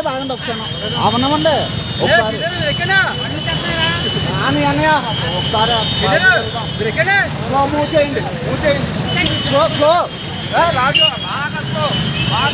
లేదు ఆగండి ఒకసారి. అవనమండి ఒకసారి అని అన్నయ్య ఒకసారి స్లో మూవ్ చేయండి మూవ్ చేయండి స్లో స్లో ఏ, రాజు బాగా స్లో బాగా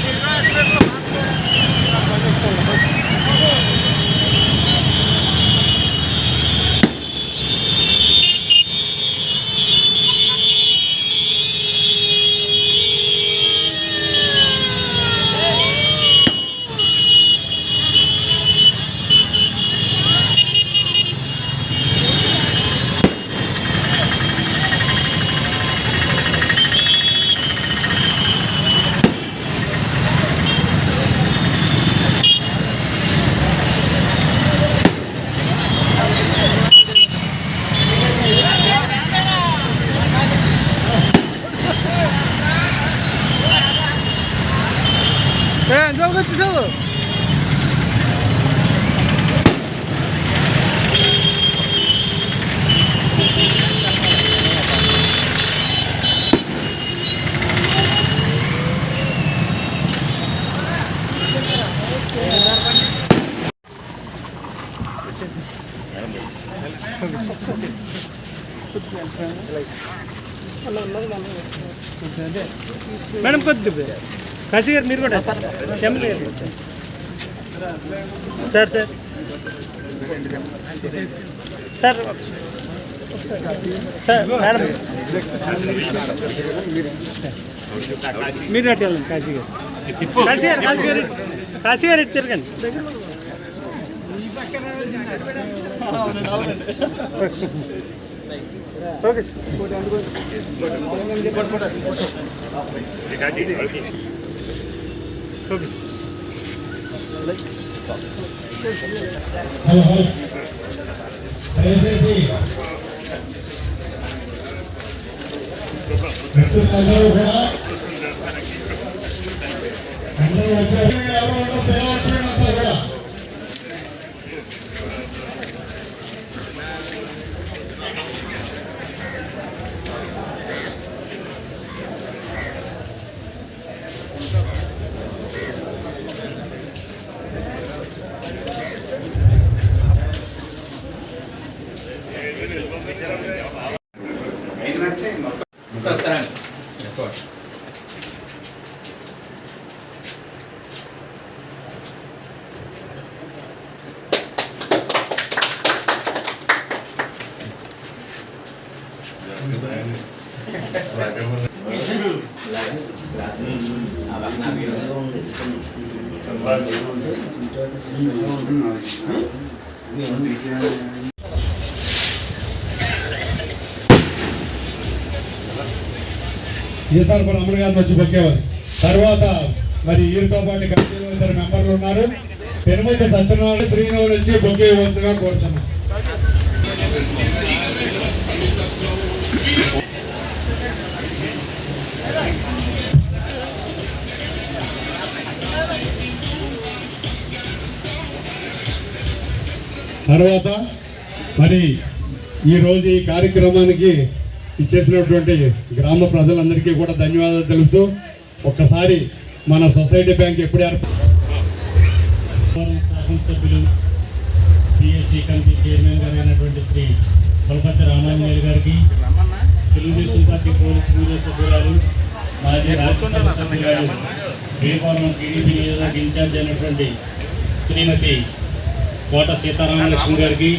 కాశీ గారు మీరు కూడా. MLA sir sir. Sir. Sir madam. మీరు అటు వెళ్ళండి కాశీ గారు. కాశీ గారు కాశీ గారు కాశీ గారు ఇటు తిరగండి. Okay sir okay hello hello దయచేసి ప్రస్తుతందరూ కూడా అందరూ వచ్చారు. ఎవరు కూడా ఈసారి మన అమ్మడి గారిని వచ్చి బొక్కేవారు తర్వాత మరి వీరితో పాటు కమిటీలో ఇద్దరు మెంబర్లు ఉన్నారు. పెనుమతి సత్యనారాయణ శ్రీనివాస్ వచ్చి బొక్కే వంతుగా కోరుచున్నాం తర్వాత మరి ఈరోజు ఈ కార్యక్రమానికి ఇచ్చేసినటువంటి గ్రామ ప్రజలందరికీ కూడా ధన్యవాదాలు తెలుపుతూ ఒక్కసారి మన సొసైటీ బ్యాంక్ ఎప్పుడు ఏర్ప శాసనసభ్యులు పిఎస్సి కమిటీ చైర్మన్ గారు అయినటువంటి శ్రీ కులపతి రామాంజనేయులు గారికి తెలుగుదేశం పార్టీ పూజ బ్యూరో సభ్యురాలు మాజీ రాజ్యసభ సభ్యురాలు భీమవరం టీడీపీ నియోజకవర్గ ఇన్ఛార్జ్ అయినటువంటి శ్రీమతి కోట సీతారామలక్ష్మి గారికి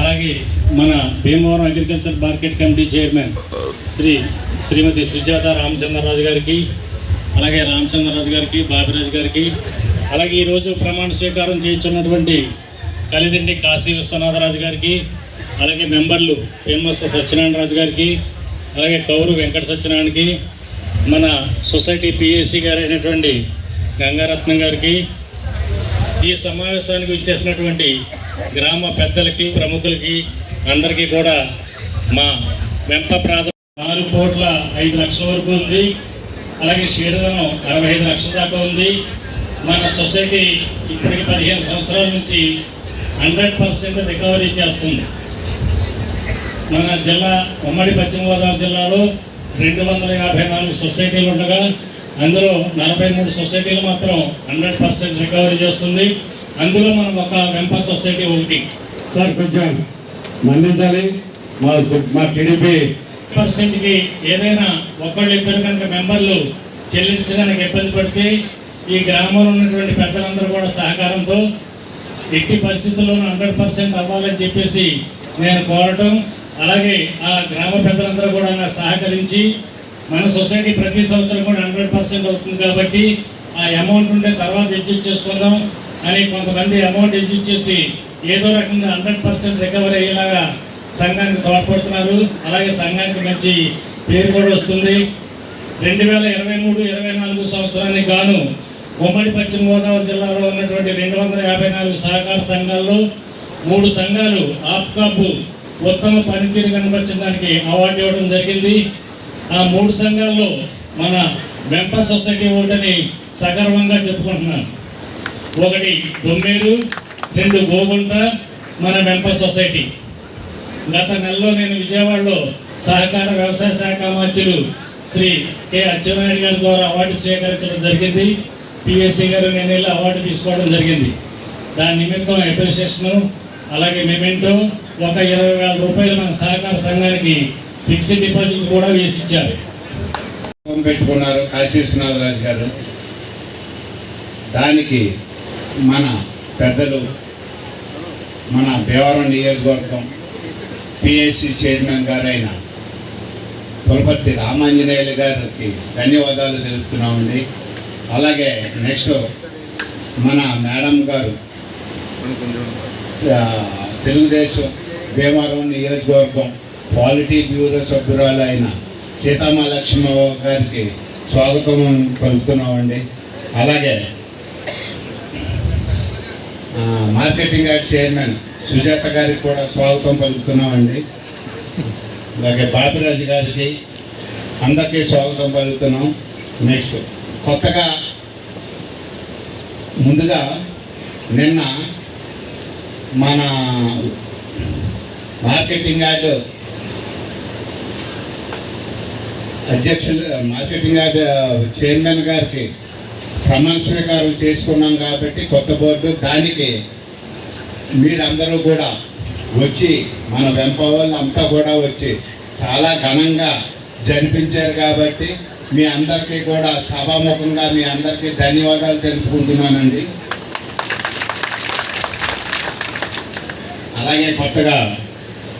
అలాగే మన Bhimavaram agriculture market committee chairman Shri Shrimati Sujatha Ramachandraraju గారికి అలాగే రామచంద్రరాజు గారికి బాబిరాజు గారికి అలాగే ఈరోజు ప్రమాణ స్వీకారం చేయించున్నటువంటి కలిదండి కాశీ విశ్వనాథరాజు గారికి అలాగే మెంబర్లు ఫేమస్ సత్యనారాయణ రాజు గారికి అలాగే కౌరు వెంకట సత్యనారాయణకి మన సొసైటీ పిఎస్సి గారు అయినటువంటి గంగారత్నం గారికి ఈ సమావేశానికి ఇచ్చేసినటువంటి గ్రామ పెద్దలకి ప్రముఖులకి అందరికీ కూడా మా వెంప ప్రాధ నాలుగు కోట్ల ఐదు లక్షల వరకు ఉంది. అలాగే క్షీరదనం అరవై ఐదు లక్షల దాకా ఉంది. మన సొసైటీ ఇప్పటికి పదిహేను సంవత్సరాల నుంచి హండ్రెడ్ పర్సెంట్ రికవరీ చేస్తుంది. మన జిల్లా ఉమ్మడి పశ్చిమ గోదావరి జిల్లాలో రెండు వందల యాభై నాలుగు సొసైటీలు ఉండగా అందులో నలభై మూడు సొసైటీలు మాత్రం హండ్రెడ్ పర్సెంట్ రికవరీ చేస్తుంది. అందులో మనం ఒక వెంప సొసైటీ ఒకటి సార్ కొంచెం మన్నించాలి. మా మా టీడీపీ పర్సెంట్కి ఏదైనా ఒకళ్ళు ఇద్దరు కనుక మెంబర్లు చెల్లించడానికి ఇబ్బంది పడితే ఈ గ్రామంలో ఉన్నటువంటి పెద్దలందరూ కూడా సహకారంతో ఎట్టి పరిస్థితుల్లోనూ హండ్రెడ్ పర్సెంట్ అవ్వాలని చెప్పేసి నేను కోరటం. అలాగే ఆ గ్రామ పెద్దలందరూ కూడా నాకు సహకరించి మన సొసైటీ ప్రతి సంవత్సరం కూడా హండ్రెడ్ పర్సెంట్ అవుతుంది కాబట్టి ఆ అమౌంట్ ఉంటే తర్వాత అడ్జస్ట్ చేసుకుందాం. అని కొంతమంది అమౌంట్ అడ్జస్ట్ చేసి ఏదో రకంగా హండ్రెడ్ పర్సెంట్ రికవరీ అయ్యేలాగా సంఘానికి తోడ్పడుతున్నారు. అలాగే సంఘానికి మంచి పేరు కూడా వస్తుంది. రెండు వేల ఇరవై మూడు ఇరవై నాలుగు సంవత్సరానికి గాను ఉమ్మడి పశ్చిమ గోదావరి జిల్లాలో ఉన్నటువంటి రెండు వందల యాభై నాలుగు సహకార సంఘాల్లో మూడు సంఘాలు ఆప్కాబు ఉత్తమ పనితీరు కనపరచడానికి అవార్డు ఇవ్వడం జరిగింది. ఆ మూడు సంఘాల్లో మన వెంప సొసైటీ ఓటని సగర్వంగా చెప్పుకుంటున్నాను. ఒకటి బొమ్మేరు రెండు గోగుంట మన వెంప సొసైటీ. గత నెలలో నేను విజయవాడలో సహకార వ్యవసాయ శాఖ మంత్రులు శ్రీ కె అచ్చెన్నాయుడు గారి ద్వారా అవార్డు స్వీకరించడం జరిగింది. పిఎస్సి గారు నేను వెళ్ళి అవార్డు తీసుకోవడం జరిగింది. దాని నిమిత్తం అప్రిషియేషన్ అలాగే మెమెంటో ఒక ఇరవై వేల రూపాయలు మన సహకార సంఘానికి ఫిక్స్డ్ డిపాజిట్ కూడా వేసి ఇచ్చారు. పెట్టుకున్నారు కాశీ విశ్వనాథరాజు గారు. దానికి మన పెద్దలు మన భీమవరం నియోజకవర్గం పిఎస్సి చైర్మన్ గారైన పులపర్తి రామాంజనేయులు గారికి ధన్యవాదాలు తెలుపుతున్నామండి. అలాగే నెక్స్ట్ మన మేడం గారు తెలుగుదేశం భీమవరం నియోజకవర్గం క్వాలిటీ బ్యూరో సభ్యురాలు అయిన సీతామా గారికి స్వాగతం పలుకుతున్నామండి. అలాగే మార్కెటింగ్ యార్డ్ చైర్మన్ సుజాత గారికి కూడా స్వాగతం పలుకుతున్నామండి. అలాగే బాపిరాజు గారికి అందరికీ స్వాగతం పలుకుతున్నాం. నెక్స్ట్ కొత్తగా ముందుగా నిన్న మన మార్కెటింగ్ యార్డ్ అధ్యక్షులు మార్కెటింగ్ యార్డ్ చైర్మన్ గారికి ప్రమాణ స్వీకారం చేసుకున్నాం కాబట్టి కొత్త బోర్డు దానికి మీరందరూ కూడా వచ్చి మన వెంప అంతా కూడా వచ్చి చాలా ఘనంగా జరిపించారు కాబట్టి మీ అందరికీ కూడా సభాముఖంగా మీ అందరికీ ధన్యవాదాలు తెలుపుకుంటున్నానండి. అలాగే కొత్తగా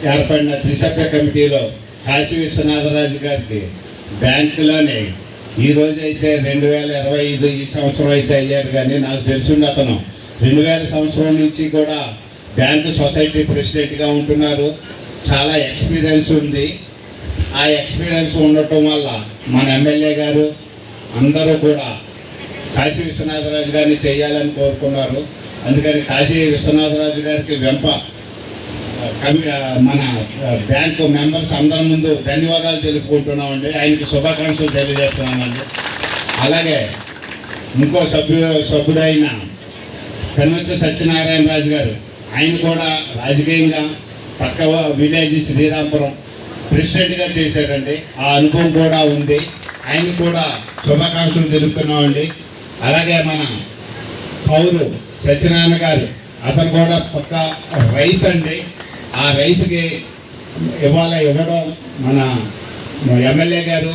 ఏర్పడిన త్రిసభ్య కమిటీలో కాశీ విశ్వనాథరాజు గారికి బ్యాంకులోనే ఈ రోజు అయితే రెండు వేల ఇరవై ఐదు ఈ సంవత్సరం అయితే అయ్యాడు కానీ నాకు తెలిసింది అతను. రెండు వేల సంవత్సరం నుంచి కూడా బ్యాంకు సొసైటీ ప్రెసిడెంట్గా ఉంటున్నారు. చాలా ఎక్స్పీరియన్స్ ఉంది. ఆ ఎక్స్పీరియన్స్ ఉండటం వల్ల మన ఎమ్మెల్యే గారు అందరూ కూడా కాశీ విశ్వనాథరాజు గారిని చేయాలని కోరుకున్నారు. అందుకని కాశీ విశ్వనాథరాజు గారికి వెంప మన బ్యాంకు మెంబర్స్ అందరి ముందు ధన్యవాదాలు తెలుపుకుంటున్నామండి. ఆయనకి శుభాకాంక్షలు తెలియజేస్తున్నామండి. అలాగే ఇంకో సభ్యు సభ్యుడైన కన్వచ్చ సత్యనారాయణ రాజు గారు ఆయన కూడా రాజకీయంగా పక్క విలేజ్ శ్రీరాంపురం ప్రెసిడెంట్గా చేశారండి. ఆ అనుభవం కూడా ఉంది. ఆయన కూడా శుభాకాంక్షలు తెలుపుతున్నామండి. అలాగే మన కౌరు సత్యనారాయణ గారు అతను కూడా పక్క రైతు అండి ఆ రైతుకి ఇవాళ ఇవ్వడం మన ఎమ్మెల్యే గారు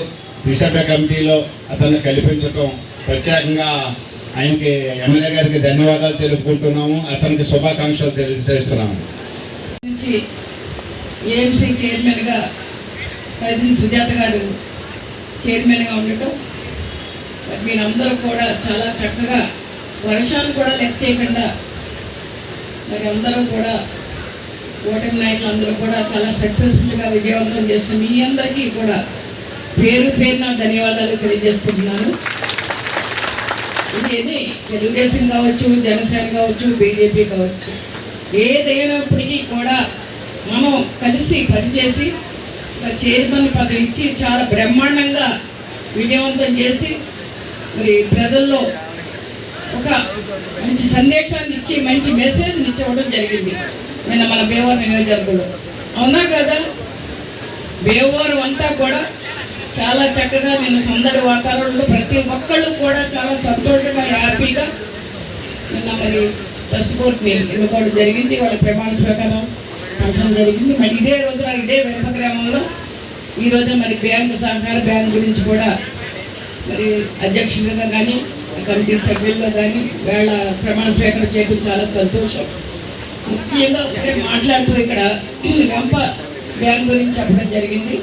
విశాఖ కమిటీలో అతన్ని కల్పించటం ప్రత్యేకంగా ఆయనకి ఎమ్మెల్యే గారికి ధన్యవాదాలు తెలుపుకుంటున్నాము. అతనికి శుభాకాంక్షలు తెలియజేస్తున్నాము. ఏఎంసీ చైర్మన్గా ప్రజలు సుజాత గారు చైర్మన్గా ఉండటం మీరందరూ కూడా చాలా చక్కగా వర్షాలు కూడా లెక్క చేయకుండా మరి అందరూ కూడా ఓటమి నాయకులు అందరూ కూడా చాలా సక్సెస్ఫుల్గా విజయవంతం చేసిన మీ అందరికీ కూడా పేరు పేరున ధన్యవాదాలు తెలియజేసుకుంటున్నాను. ఇది తెలుగుదేశం కావచ్చు జనసేన కావచ్చు బీజేపీ కావచ్చు. ఏదైనప్పటికీ కూడా మనం కలిసి పనిచేసి చైర్మన్ పదవి ఇచ్చి చాలా బ్రహ్మాండంగా విజయవంతం చేసి మరి ప్రజల్లో ఒక మంచి సందేశాన్ని ఇచ్చి మంచి మెసేజ్ని ఇచ్చివ్వడం జరిగింది. నిన్న మన భీమవరం నియోజకవర్గంలో అవునా కదా? భీమవరం అంతా కూడా చాలా చక్కగా నిన్న సందడి వాతావరణంలో ప్రతి ఒక్కళ్ళు కూడా చాలా సంతోషంగా హ్యాపీగా నిన్న మరి ట్రస్ట్ బోర్డ్ని ఎన్నుకోవడం జరిగింది. వాళ్ళ ప్రమాణ స్వీకారం ఫంక్షన్ జరిగింది. మరి ఇదే రోజున ఇదే వెంప గ్రామంలో ఈ రోజు మరి బ్యాంకు సహకార బ్యాంక్ గురించి కూడా మరి అధ్యక్షుడిగా కానీ కమిటీ సభ్యుల్లో కానీ వేళ ప్రమాణ స్వీకారం చేయడం చాలా సంతోషం. ముఖ్యంగా ఒకటే మాట్లాడుతూ ఇక్కడ వెంప బ్యాంక్ గురించి చెప్పడం జరిగింది.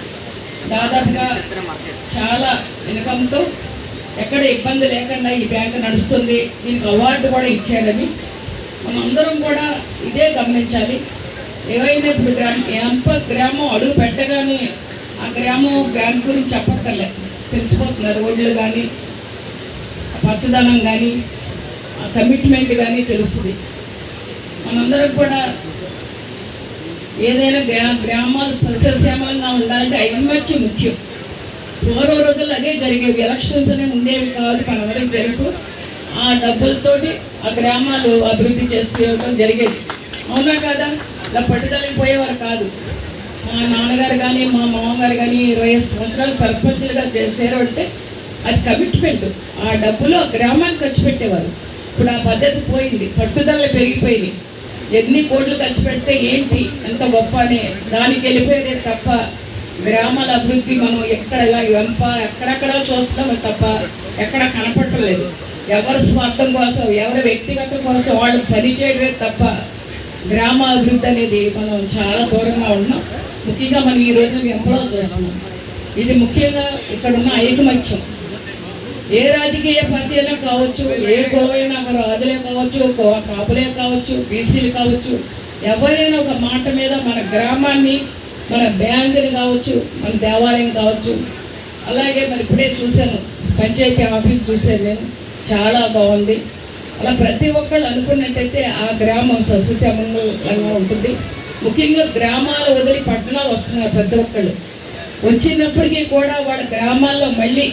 దాదాపుగా చాలా ఇన్కంతో ఎక్కడ ఇబ్బంది లేకుండా ఈ బ్యాంక్ నడుస్తుంది. దీనికి అవార్డు కూడా ఇచ్చారని. మనం అందరం కూడా ఇదే గమనించాలి. ఏవైనా ఇప్పుడు గ్రామ ఎంప గ్రామం అడుగు పెట్టగానే ఆ గ్రామం బ్యాంక్ గురించి చెప్పక్కర్లే. తెలిసిపోతున్నారు రోడ్లు కానీ పచ్చదనం కానీ ఆ కమిట్మెంట్ కానీ తెలుస్తుంది. మనందరం కూడా ఏదైనా గ్రా గ్రామాలు సస్యశ్యామలంగా ఉండాలంటే ఐఎంహెచ్ ముఖ్యం. పూర్వ రోజుల్లో అదే జరిగేవి ఎలక్షన్స్ అనేవి ఉండేవి కాదు మనందరికి తెలుసు. ఆ డబ్బులతోటి ఆ గ్రామాలు అభివృద్ధి చేసుకోవడం జరిగేది. అవునా కాదా? ఇలా పట్టుదలకి పోయేవారు కాదు. మా నాన్నగారు కానీ మా మామగారు కానీ ఇరవై సంవత్సరాలు సర్పంచులుగా చేశారు అంటే అది కమిట్మెంట్. ఆ డబ్బులు ఆ గ్రామానికి ఖర్చు పెట్టేవారు. ఇప్పుడు ఆ పద్ధతి పోయింది పట్టుదల పెరిగిపోయింది ఎన్ని కోట్లు ఖర్చు పెడితే ఏంటి? ఎంత గొప్ప అని దానికి వెళ్ళిపోయేదే తప్ప గ్రామాల అభివృద్ధి మనం ఎక్కడ ఇలా వెంప ఎక్కడెక్కడ చూస్తున్నామే తప్ప ఎక్కడ కనపడలేదు ఎవరి స్వార్థం కోసం ఎవరి వ్యక్తిగతం కోసం వాళ్ళు పనిచేయడమే తప్ప గ్రామ అభివృద్ధి అనేది మనం చాలా దూరంగా ఉన్నాం. ముఖ్యంగా మనం ఈ రోజున వెంపలో చూస్తున్నాం. ఇది ముఖ్యంగా ఇక్కడ ఉన్న ఐకమత్యం. ఏ రాజకీయ పార్టీ అయినా కావచ్చు ఏ కులమైనా రాజులే కావచ్చు ఒక కాపులే కావచ్చు బీసీలు కావచ్చు ఎవరైనా ఒక మాట మీద మన గ్రామాన్ని మన బ్యాంకుని కావచ్చు మన దేవాలయం కావచ్చు. అలాగే మరి ఇప్పుడే చూశాను పంచాయతీ ఆఫీస్ చూశాను నేను చాలా బాగుంది. అలా ప్రతి ఒక్కళ్ళు అనుకున్నట్టయితే ఆ గ్రామం సస్యశ్యామలంగా ఉంటుంది. ముఖ్యంగా గ్రామాలు వదిలి పట్టణాలు వస్తున్నారు ప్రతి ఒక్కళ్ళు. వచ్చినప్పటికీ కూడా వాళ్ళ గ్రామాల్లో మళ్ళీ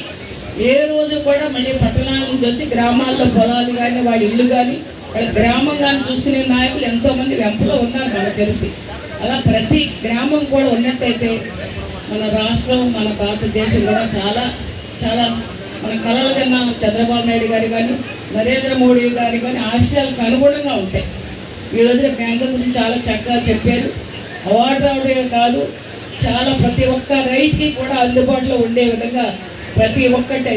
ఏ రోజు కూడా మళ్ళీ పట్టణాల నుంచి వచ్చి గ్రామాల్లో పొలాలు కానీ వాళ్ళ ఇల్లు కానీ వాళ్ళ గ్రామం కానీ చూసుకునే నాయకులు ఎంతోమంది వెంపలో ఉన్నారు మనకు తెలిసి. అలా ప్రతి గ్రామం కూడా ఉన్నట్టయితే మన రాష్ట్రం మన భారతదేశం కూడా చాలా చాలా మన కళల కన్నా చంద్రబాబు నాయుడు గారు కానీ నరేంద్ర మోడీ గారు కానీ ఆశయాలకు అనుగుణంగా ఉంటాయి. ఈ రోజున బ్యాంకు గురించి చాలా చక్కగా చెప్పారు. అవార్డు రావడమే కాదు చాలా ప్రతి ఒక్క రైట్కి కూడా అందుబాటులో ఉండే విధంగా ప్రతి ఒక్కటి.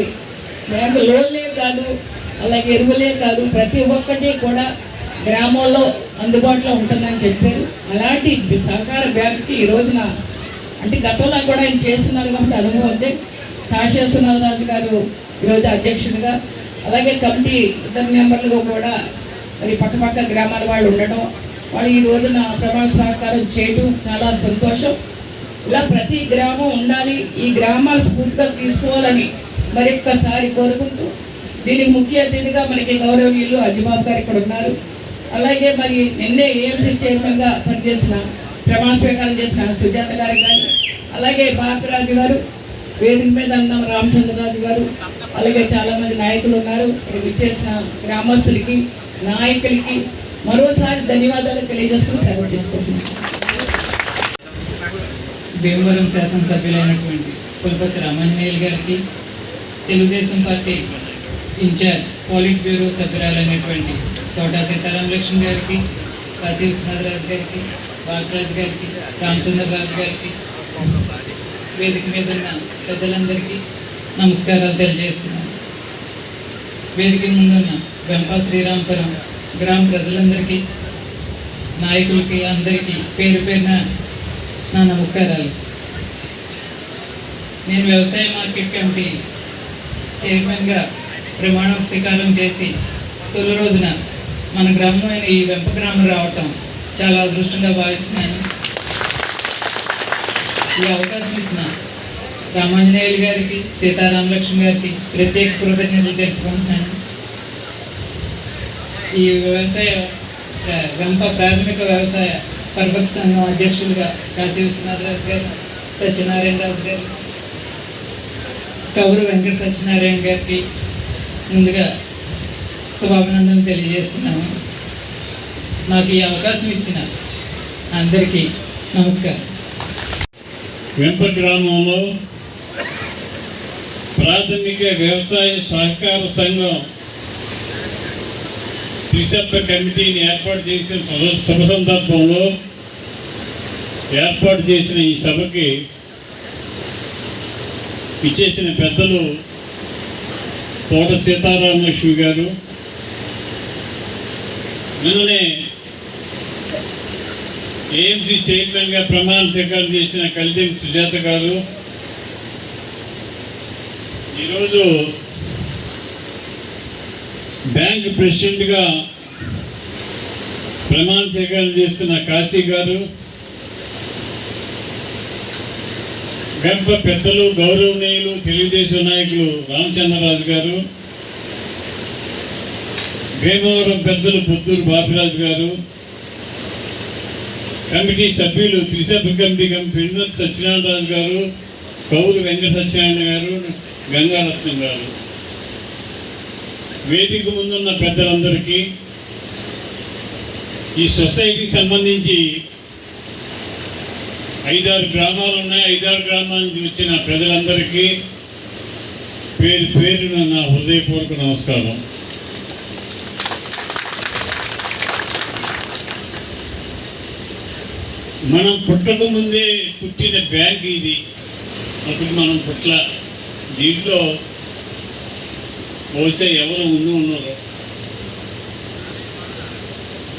బ్యాంకు లోన్లే కాదు అలాగే ఎరువులే కాదు ప్రతి ఒక్కటి కూడా గ్రామంలో అందుబాటులో ఉంటుందని చెప్పారు. అలాంటి సహకార బ్యాంకుకి ఈ రోజున అంటే గతంలో కూడా ఆయన చేస్తున్నారు కాబట్టి అనుభవం ఉంది. కాశేశ్వరరాజు గారు ఈరోజు అధ్యక్షుడిగా అలాగే కమిటీ ఇద్దరు మెంబర్లుగా కూడా మరి పక్కపక్క గ్రామాల వాళ్ళు ఉండటం వాళ్ళు ఈ రోజున ప్రమాణ సహకారం చేయడం చాలా సంతోషం. ఇలా ప్రతి గ్రామం ఉండాలి ఈ గ్రామాల స్ఫూర్తిగా తీసుకోవాలని మరి ఒక్కసారి కోరుకుంటూ దీనికి ముఖ్య అతిథిగా మనకి గౌరవీయులు అజిబాబు గారు ఇక్కడ ఉన్నారు. అలాగే మరి నిన్నే ఏఎంసీ చైర్మన్గా పనిచేసిన ప్రమాణ స్వీకారం చేసిన సుజాత గారు కానీ అలాగే భారతరాజు గారు వేదిక మీద ఉన్న రామచంద్రరాజు గారు అలాగే చాలా మంది నాయకులు ఉన్నారు. ఇక్కడ విచ్చేసిన గ్రామస్తులకి నాయకులకి మరోసారి ధన్యవాదాలు తెలియజేస్తూ సెలవు తీసుకుంటున్నాను భీమవరం శాసనసభ్యులైనటువంటి కులపతి రామాంజనేయులు గారికి Telugu Desam party incharge politburo సభ్యురాలైనటువంటి తోటా సీతారాం లక్ష్మి గారికి కాశీ విశ్వనాథరాజు గారికి బాలరాజు గారికి రామచంద్రరాజు గారికి వేదిక మీద ఉన్న పెద్దలందరికీ నమస్కారాలు తెలియజేస్తున్నాను. వేదిక ముందున్న వెంపా శ్రీరాంపురం గ్రామ ప్రజలందరికీ నాయకులకి అందరికీ పేరు పేరున నా నమస్కారాలు. నేను వ్యవసాయ మార్కెట్ కమిటీ చైర్మన్గా ప్రమాణ స్వీకారం చేసి తొలి రోజున మన గ్రామమైన ఈ వెంప గ్రామం రావటం చాలా అదృష్టంగా భావిస్తున్నాను. ఈ అవకాశం ఇచ్చిన రామాంజనేయులు గారికి సీతారామలక్ష్మి గారికి ప్రత్యేక కృతజ్ఞతలు తెలుపుకుంటున్నాను. ఈ వ్యవసాయ వెంప ప్రాథమిక వ్యవసాయ పర్వత సంఘం అధ్యక్షులుగా కాశీ విశ్వనాథరాజు గారు సత్యనారాయణ రాజు గారు కౌరు వెంకట సత్యనారాయణ గారికి ముందుగా శుభాభినందనలు తెలియజేస్తున్నాము నాకు ఈ అవకాశం ఇచ్చిన అందరికీ నమస్కారం. వెంప గ్రామంలో ప్రాథమిక వ్యవసాయ సహకార సంఘం త్రిసభ్య కమిటీని ఏర్పాటు చేసిన శుభ- సందర్భంలో ఏర్పాటు చేసిన ఈ సభకి ఇచ్చేసిన పెద్దలు తోట సీతారామలక్ష్మి గారు నిన్ననే ఏఎంసీ చైర్మన్గా ప్రమాణ స్వీకారం చేసిన కలిదేం సుజాత గారు ఈరోజు బ్యాంక్ ప్రెసిడెంట్గా ప్రమాణ స్వీకారం చేస్తున్న కాశీ గారు గర్భ పెద్దలు గౌరవనీయులు తెలుగుదేశం నాయకులు రామచంద్రరాజు గారు భీమవరం పెద్దలు పుత్తూరు బాపిరాజు గారు కమిటీ సభ్యులు త్రిసభ్య కమిటీ కమిటీ సత్యనారాయణరాజు గారు కౌలు వెంకట సత్యనారాయణ గారు గంగారత్నం గారు. వేదిక ముందున్న పెద్దలందరికీ ఈ సొసైటీకి సంబంధించి ఐదారు గ్రామాలు ఉన్నాయి. ఐదారు గ్రామాల నుంచి వచ్చిన ప్రజలందరికీ పేరు పేరున నా హృదయపూర్వక నమస్కారం. మనం పుట్టక ముందే పుట్టిన బ్యాంక్ ఇది. అప్పుడు మనం పుట్ల దీంట్లో బహుశా ఎవరు ముందు ఉన్నారు.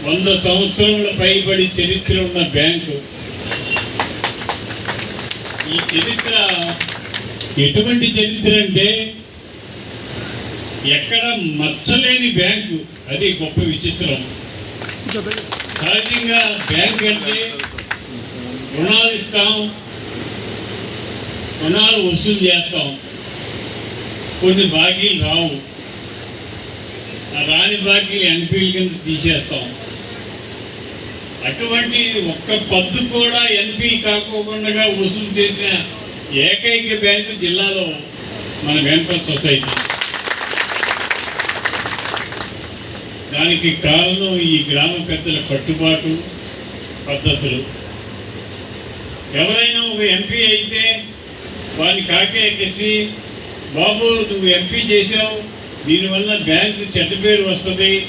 వంద సంవత్సరముల పైబడి చరిత్ర ఉన్న బ్యాంకు. ఈ చరిత్ర ఎటువంటి చరిత్ర అంటే ఎక్కడ మచ్చలేని బ్యాంకు. అది గొప్ప విచిత్రం. సహజంగా బ్యాంక్ అంటే రుణాలు ఇస్తాం రుణాలు వసూలు చేస్తాం. కొన్ని బాకీలు రావు. ఆ రాని బాకీలు ఎన్పీల కింద తీసేస్తాం. అటువంటి ఒక్క పద్దు కూడా ఎన్పీ కాకోకుండా వసూలు చేసిన ఏకైక బ్యాంకు జిల్లాలో మన వెంకట సొసైటీ. దానికి కారణం ఈ గ్రామ పెద్దల కట్టుబాటు పద్ధతులు. ఎవరైనా ఒక ఎంపీ అయితే వారిని కాకేసి బాబు నువ్వు ఎంపీ చేసావు దీనివల్ల బ్యాంకు చెడ్డ పేరు వస్తుంది.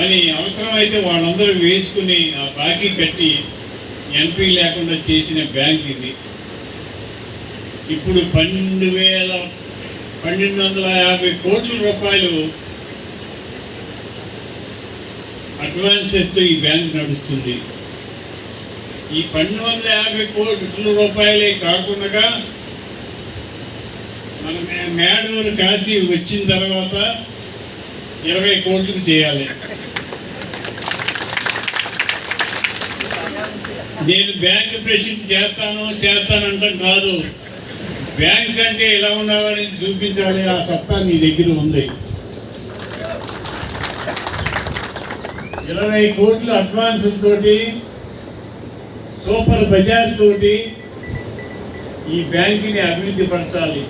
అని అవసరమైతే వాళ్ళందరూ వేసుకుని ఆ బాకీ కట్టి ఎంపీ లేకుండా చేసిన బ్యాంక్ ఇది. ఇప్పుడు పన్నెండు వేల పన్నెండు వందల యాభై కోట్ల రూపాయలు అడ్వాన్సెస్తో ఈ బ్యాంక్ నడుస్తుంది. ఈ పన్నెండు వందల యాభై కోట్ల రూపాయలే కాకుండా మేడం కాశీ వచ్చిన తర్వాత ఇరవై కోట్లు చేయాలి. నేను బ్యాంక్ ప్రెసిడెంట్ చేస్తాను చేస్తానంటాం కాదు. బ్యాంక్ అంటే ఎలా ఉండాలని చూపించాలి ఆ సత్తా నీ దగ్గర ఉంది. ఇరవై కోట్ల అడ్వాన్స్ తోటి సూపర్ బజార్ తోటి ఈ బ్యాంకుని అభివృద్ధి పరచాలి.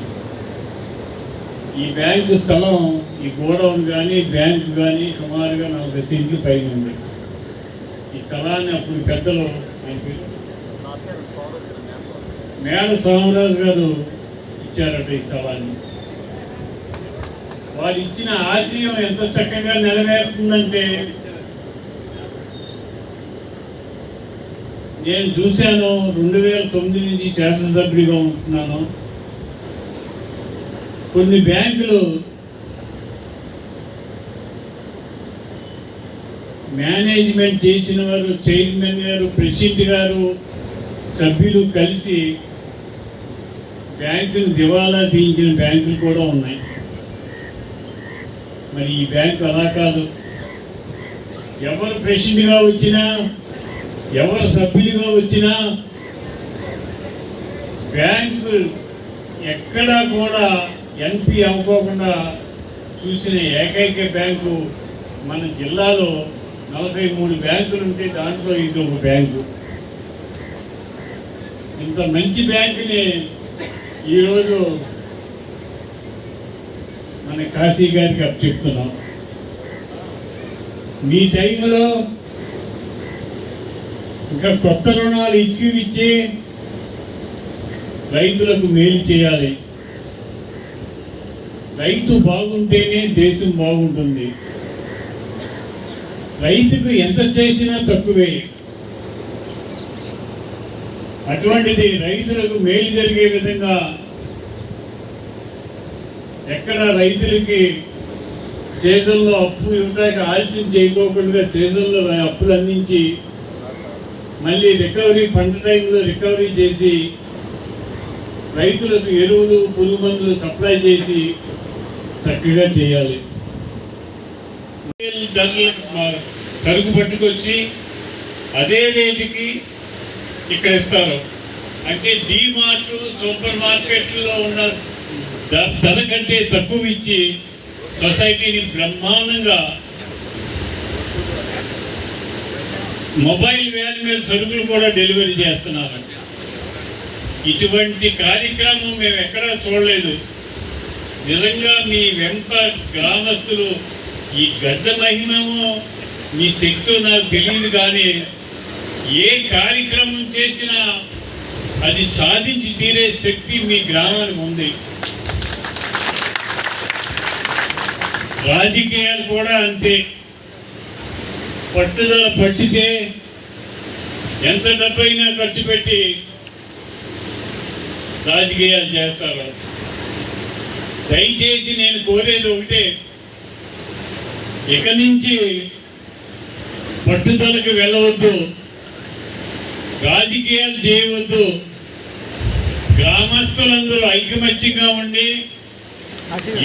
ఈ బ్యాంకు స్థలం ఈ గోడౌన్ కానీ బ్యాంకు కానీ సుమారుగా నలభై సీట్లు పైన ఉంది. ఈ స్థలాన్ని అప్పుడు పెద్దలు మేడ సోమరాజు గారు ఇచ్చారట ఈ స్థలాన్ని. వారు ఇచ్చిన ఆశయం ఎంత చక్కగా నెరవేరుతుందంటే నేను చూశాను రెండు వేల తొమ్మిది నుంచి శాసనసభ్యుడిగా ఉంటున్నాను. కొన్ని బ్యాంకులు మేనేజ్మెంట్ చేసిన వారు చైర్మన్ గారు ప్రెసిడెంట్ గారు సభ్యులు కలిసి బ్యాంకులు దివాలా తీయించిన బ్యాంకులు కూడా ఉన్నాయి. మరి ఈ బ్యాంకు అలా కాదు. ఎవరు ప్రెసిడెంట్గా వచ్చినా ఎవరు సభ్యులుగా వచ్చినా బ్యాంకు ఎక్కడా కూడా ఎన్పి అనుకోకుండా చూసిన ఏకైక బ్యాంకు మన జిల్లాలో నలభై మూడు బ్యాంకులు ఉంటే దాంట్లో ఇది ఒక బ్యాంకు. ఇంత మంచి బ్యాంకుని ఈరోజు మన కాశీ గారికి అప్పచెప్తున్నాం. మీ టైంలో ఇంకా కొత్త రుణాలు ఇచ్చి ఇచ్చి రైతులకు మేలు చేయాలి. రైతు బాగుంటేనే దేశం బాగుంటుంది. రైతుకు ఎంత చేసినా తక్కువే. అటువంటిది రైతులకు మేలు జరిగే విధంగా ఎక్కడ రైతులకి సీజన్లో అప్పు ఇవ్వడానికి ఆలస్యం చేయకోకుండా సీజన్లో అప్పులు అందించి మళ్ళీ రికవరీ పంట టైంలో రికవరీ చేసి రైతులకు ఎరువులు పురుగు మందులు సప్లై చేసి చక్కగా చేయాలి. ధరలకు సరుకు పట్టుకొచ్చి అదే రేటుకి ఇక్కడ ఇస్తారు. అంటే మార్ట్ సూపర్ మార్కెట్లో ఉన్న ధర- కంటే తక్కువ ఇచ్చి సొసైటీని బ్రహ్మాండంగా మొబైల్ వ్యాన్ మీద సరుకులు కూడా డెలివరీ చేస్తున్నారంట. ఇటువంటి కార్యక్రమం మేము ఎక్కడా చూడలేదు. నిజంగా మీ వెంట గ్రామస్తులు ఈ గద్ద మహిమము మీ శక్తి నాకు తెలియదు కానీ ఏ కార్యక్రమం చేసినా అది సాధించి తీరే శక్తి మీ గ్రామానికి ఉంది. రాజకీయాలు కూడా అంతే. పట్టుదల పట్టితే ఎంత డబ్బైనా ఖర్చు పెట్టి రాజకీయాలు చేస్తారు. దయచేసి నేను కోరేది ఒకటే ఇక నుంచి పట్టుదలకు వెళ్ళవద్దు రాజకీయాలు చేయవద్దు గ్రామస్తులందరూ ఐకమత్యంగా ఉండి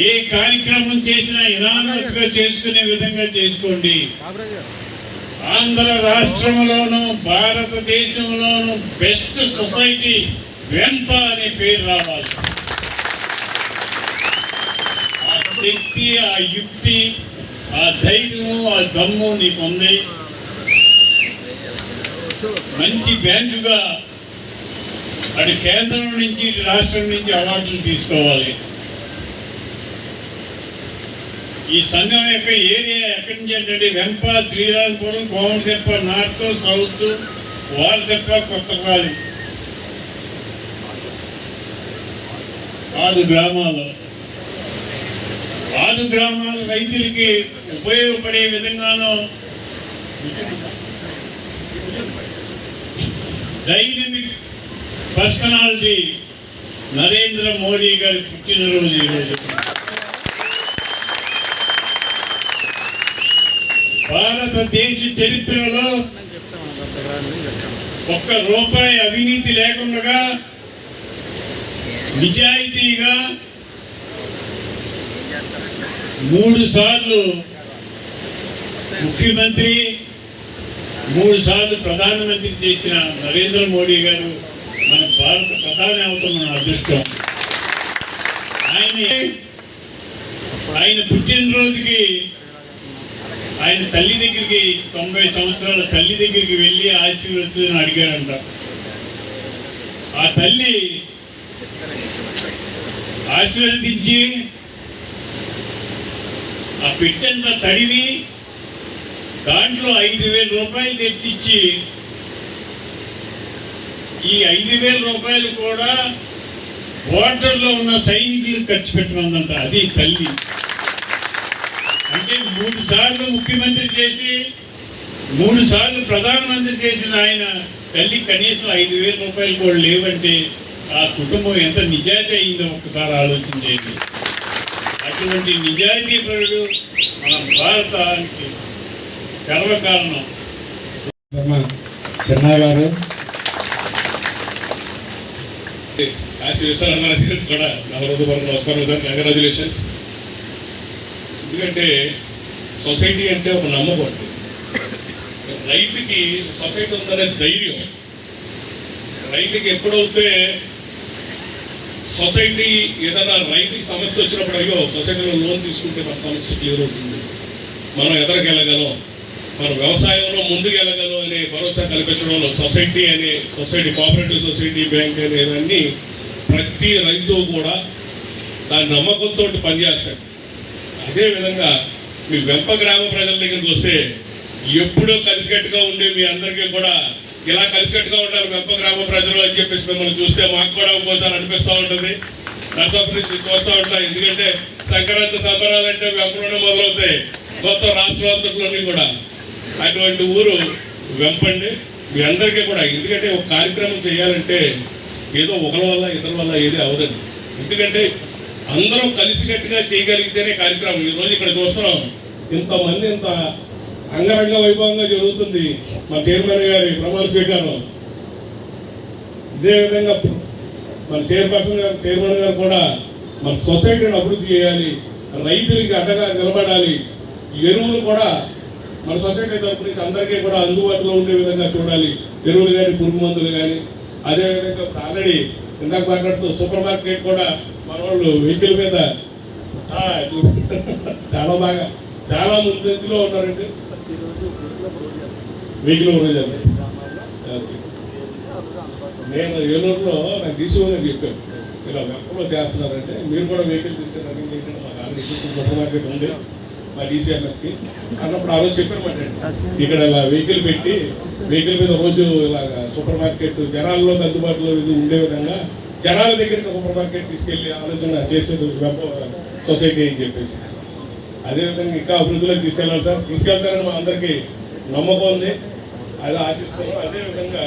ఏ కార్యక్రమం చేసినా ఇనానమస్గా చేసుకునే విధంగా చేసుకోండి. ఆంధ్ర రాష్ట్రంలోను భారతదేశంలోను బెస్ట్ సొసైటీ వెంప అనే పేరు రావాలి ఆ శక్తి ఆ యుక్తి ఆ ధైర్యము ఆ దమ్ము నీకు ఉంది. మంచి బ్యాంకుగా అటు కేంద్రం నుంచి రాష్ట్రం నుంచి అవార్డులు తీసుకోవాలి. ఈ సంఘం యొక్క ఏరియా ఎక్కడి నుంచి అంటే వెంప శ్రీరామపురం కోమటిదెప్ప నార్త్ సౌత్ వారదెప్ప కొత్తపాలెం ఆరు గ్రామాలు. ఆరు గ్రామాల రైతులకి ఉపయోగపడే విధంగానో డైనమిక్ పర్సనాలిటీ నరేంద్ర మోడీ గారి పుట్టినరోజు ఈరోజు. భారతదేశ చరిత్రలో ఒక్క రూపాయి అవినీతి లేకుండా నిజాయితీగా మూడు సార్లు ముఖ్యమంత్రి మూడు సార్లు ప్రధానమంత్రి చేసిన నరేంద్ర మోడీ గారు మన భారత ప్రధాని అవటం మన అదృష్టం. ఆయన ఆయన పుట్టినరోజుకి ఆయన తల్లి దగ్గరికి తొంభై సంవత్సరాల తల్లి దగ్గరికి వెళ్ళి ఆశీర్వదించని అడిగారంట. ఆ తల్లి ఆశీర్వదించి ఆ పెట్టెంత తడివి దాంట్లో ఐదు వేల రూపాయలు తెచ్చిచ్చి ఈ ఐదు వేల రూపాయలు కూడా వాటర్లో ఉన్న సైనికులకు ఖర్చు పెట్టమందంట. అది తల్లి. అంటే మూడు సార్లు ముఖ్యమంత్రి చేసి మూడు సార్లు ప్రధానమంత్రి చేసిన ఆయన తల్లి కనీసం ఐదు వేల రూపాయలు కూడా లేవంటే ఆ కుటుంబం ఎంత నిజాయితీ అయిందో ఒక్కసారి ఆలోచించేది అటువంటి నిజాయితీ పరుడు మన భారతానికి గర్వకారణం చిన్న గారు కాశీ విశ్వనాథ్ కూడా నా హృదయపూర్వక నమస్కారం కంగ్రాచులేషన్స్ ఎందుకంటే సొసైటీ అంటే ఒక నమ్మకం అండి. రైతుకి సొసైటీ ఉందనే ధైర్యం. రైతుకి ఎప్పుడైతే సొసైటీ ఏదైనా రైతుకి సమస్య వచ్చినప్పుడు అయ్యో సొసైటీలో లోన్ తీసుకుంటే మన సమస్య క్లియర్ అవుతుంది. మనం ఎదరికెళ్ళగలం మన వ్యవసాయంలో ముందుకు వెళ్ళగలం అనే భరోసా కల్పించడంలో సొసైటీ అనే సొసైటీ కోఆపరేటివ్ సొసైటీ బ్యాంక్ అనేవన్నీ ప్రతి రైతు కూడా దాని నమ్మకంతో పనిచేస్తాడు. అదేవిధంగా మీ వెంప గ్రామ ప్రజల దగ్గరికి వస్తే ఎప్పుడో కలిసికట్టుగా ఉండే మీ అందరికీ కూడా ఇలా కలిసికట్టుగా ఉంటారు మెప్ప గ్రామ ప్రజలు అని చెప్పేసి మిమ్మల్ని చూస్తే మాకు కూడా ఒక్కోసారి అనిపిస్తూ ఉంటుంది. నర్సాపు నుంచి చూస్తూ ఉంటాం ఎందుకంటే సంక్రాంతి సంబరాలంటే వెంపలోనే మొదలవుతాయి. మొత్తం రాష్ట్రాంతట్లోని కూడా. అటువంటి ఊరు వెంపండి. మీ అందరికీ కూడా. ఎందుకంటే ఒక కార్యక్రమం చేయాలంటే ఏదో ఒకరి వల్ల ఇతరుల వల్ల ఏది అవదండి ఎందుకంటే అందరం కలిసికట్టుగా చేయగలిగితేనే కార్యక్రమం. ఈ రోజు ఇక్కడ చూస్తున్నాం. ఇంతమంది ఇంత అంగరంగ వైభవంగా జరుగుతుంది మా చైర్మన్ గారి ప్రమాణ స్వీకారం. ఇదే విధంగా మన చైర్పర్సన్ గారు చైర్మన్ గారు కూడా మన సొసైటీని అభివృద్ధి చేయాలి రైతులకి అండగా నిలబడాలి. ఎరువులు కూడా మన సొసైటీ తరపు నుంచి అందరికీ కూడా అందుబాటులో ఉండే విధంగా చూడాలి. ఎరువులు కానీ పురుగు మందులు కానీ అదేవిధంగా ఆల్రెడీ ఇందాక మాట్లాడుతూ సూపర్ మార్కెట్ కూడా మన వాళ్ళు వెహికల్ మీద చాలా బాగా చాలా ముందులో ఉన్నారండి. వెహికల్ కూడా అండి నేను ఏలూరులో నాకు తీసుకోదని చెప్పాను ఇలా వెప్పలో చేస్తున్నారంటే మీరు కూడా వెహికల్ తీసుకున్నారని ఏంటంటే మా ఆల్రెడీ సూపర్ మార్కెట్ ఉంది. మా డీసీఎంఎస్కి అన్నప్పుడు ఆ రోజు చెప్పారన్నమాట ఇక్కడ ఇలా వెహికల్ పెట్టి వెహికల్ మీద రోజు ఇలాగ సూపర్ మార్కెట్ జనాల్లో అందుబాటులో ఇది ఉండే విధంగా జనాల దగ్గరికి సూపర్ మార్కెట్ తీసుకెళ్ళి ఆలోచన చేసేది వెప్ప సొసైటీ అని చెప్పేసి. అదేవిధంగా ఇంకా అభివృద్ధిలోకి తీసుకెళ్ళాలి సార్. తీసుకెళ్తారని మా అందరికీ నమ్మకం ఉంది. అది ఆశిస్తున్నాం. అదేవిధంగా